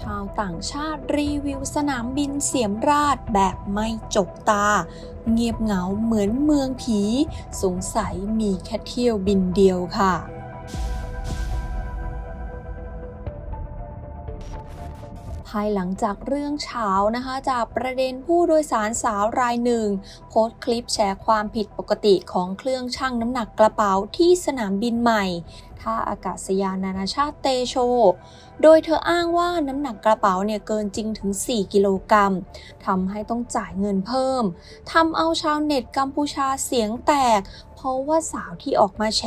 ชาวต่างชาติรีวิวสนามบินเสียมราชแบบไม่จกตา เงียบเหงาเหมือนเมืองผี สงสัยมีแค่เที่ยวบินเดียวค่ะภายหลังจากเรื่องเช้านะคะจากประเด็นผู้โดยสารสาวรายหนึ่ง โพสต์คลิปแชร์ความผิดปกติของเครื่องชั่งน้ำหนักกระเป๋าที่สนามบินใหม่ ท่าอากาศยานนานาชาติเตโช โดยเธออ้างว่าน้ำหนักกระเป๋าเนี่ยเกินจริงถึง 4 กิโลกรัมทำให้ต้องจ่ายเงินเพิ่มทำเอาชาวเน็ตกัมพูชาเสียงแตก เพราะว่าสาวที่ออกมาแฉ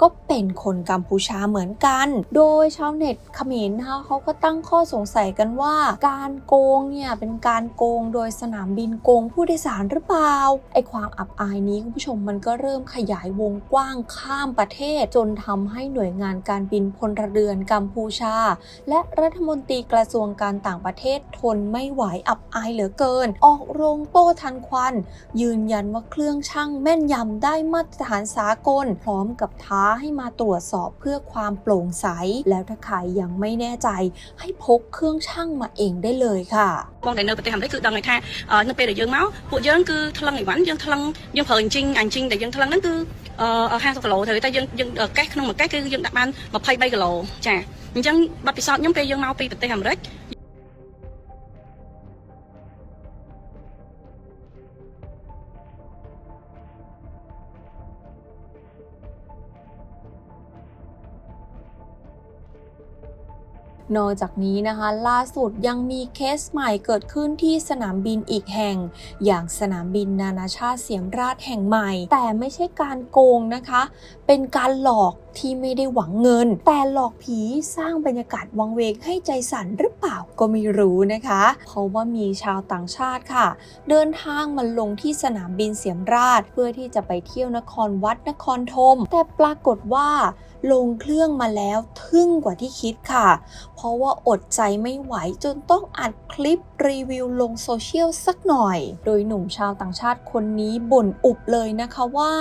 ก็เป็นคนกัมพูชาเหมือนกัน โดยชาวเน็ตเขมรนะคะเขาก็ตั้งข้อสงสัยกันว่า การโกงเนี่ยเป็นการโกงโดยสนามบินโกงผู้โดยสารหรือเปล่าไอความอับอายนี้คุณผู้ชมมันก็เริ่มขยายวงกว้างข้ามประเทศ จนทำให้หน่วยงานการบินพลเรือนกัมพูชา และรัฐมนตรีกระทรวงการต่างประเทศทนไม่ไหวอับอายเหลือเกิน ออกโรงโต้ทันควัน ยืนยันว่าเครื่องช่างแม่นยำได้มาตรฐานสากล พร้อมกับท้าให้มาตรวจสอบเพื่อความโปร่งใส แล้วถ้าใครยังไม่แน่ใจ ให้พกเครื่องช่างมาเองได้เลยค่ะ បងដែលនៅប្រទេសអាមេរិកគឺដឹងហើយថាអឺនៅពេលដែលយើងមកពួកយើងគឺថ្លឹងអីវ៉ាន់យើងថ្លឹងយើងប្រើអញ្ជីងអញ្ជីងដែលយើងថ្លឹងហ្នឹងគឺអឺ50គីឡូត្រូវតែយើងយើងកេះក្នុងមួយកេះគឺយើងដាក់បាន23គីឡូចាអញ្ចឹងប័ណ្ណពិសោធន៍ខ្ញុំពេលយើងមកពីប្រទេសអាមេរិក นอกจากนี้นะคะล่าสุดยังมีเคสใหม่เกิดขึ้นที่สนามบินอีกแห่ง อย่างสนามบินนานาชาติเสียมราชแห่งใหม่ แต่ไม่ใช่การโกงนะคะ เป็นการหลอก ที่ไม่ได้หวังเงิน แต่หลอกผีสร้างบรรยากาศวังเวงให้ใจสั่นหรือเปล่าก็ไม่รู้นะคะ เพราะว่ามีชาวต่างชาติค่ะ เดินทางมาลงที่สนามบินเสียมราช เพื่อที่จะไปเที่ยวนครวัดนครธมแต่ปรากฏว่าลงเครื่องมาแล้วทึ่งกว่าที่คิดค่ะ เพราะว่าอดใจไม่ไหวจนต้องอัดคลิปรีวิวลงโซเชียลสักหน่อย โดยหนุ่มชาวต่างชาติคนนี้บ่นอุบเลยนะคะว่า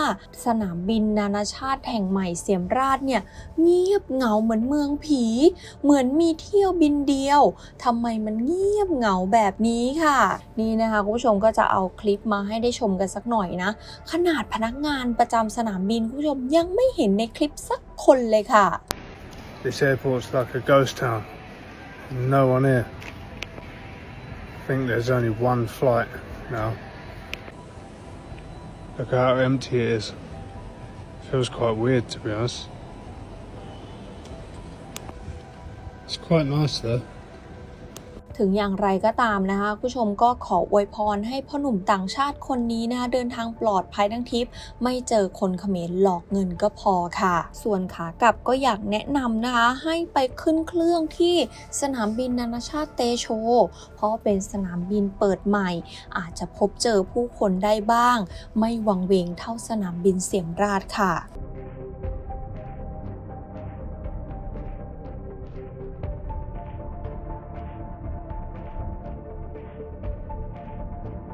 สนามบินนานาชาติแห่งใหม่เสียมราชเนี่ยเงียบเหงาเหมือนเมืองผี เหมือนมีเที่ยวบินเดียวทำไมมันเงียบเหงาแบบนี้ค่ะ นี่นะคะคุณผู้ชมก็จะเอาคลิปมาให้ได้ชมกันสักหน่อยนะ ขนาดพนักงานประจำสนามบินคุณผู้ชมยังไม่เห็นในคลิปสักคนเลยค่ะ This airport's like a ghost town. No one here. I think there's only one flight now. Look how empty it is. Feels quite weird to be honest. It's quite nice though. ถึงอย่างไรก็ตามนะคะผู้ชมก็ขออวยพรให้พ่อหนุ่มต่างชาติคนนี้นะคะเดินทางปลอดภัยทั้งทริป ไม่เจอคนเขมรหลอกเงินก็พอค่ะ ส่วนขากลับก็อยากแนะนำนะคะให้ไปขึ้นเครื่องที่สนามบินนานาชาติเตโช เพราะเป็นสนามบินเปิดใหม่ อาจจะพบเจอผู้คนได้บ้าง ไม่วังเวงเท่าสนามบินเสียมราชค่ะ